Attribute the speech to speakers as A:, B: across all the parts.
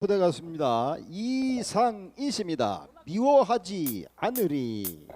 A: 부대 가수입니다. 이상희 씨입니다. 미워하지 않으리.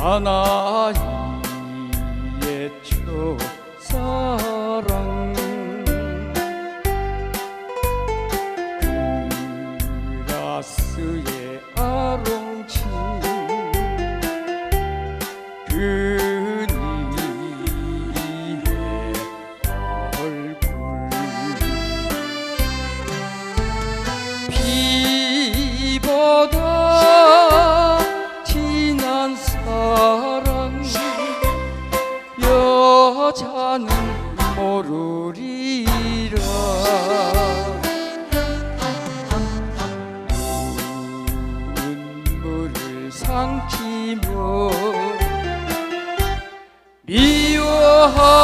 B: 사나이의 첫사랑. 그라스의 여자는 모르리라. 눈물을 삼키며 미워하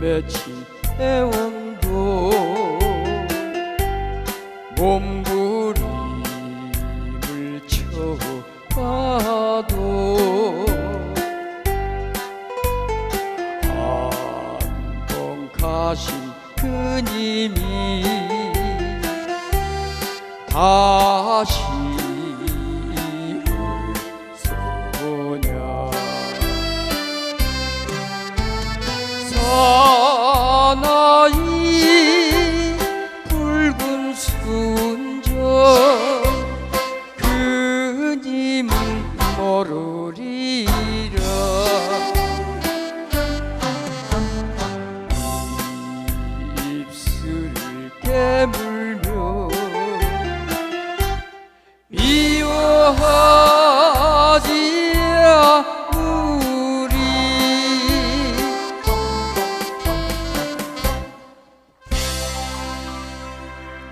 B: 맺힌 태원도 몸부림을 쳐봐도 한 번 가신 그님이 다시 물며 미워하지 않으리.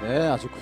A: 네, 아주 구-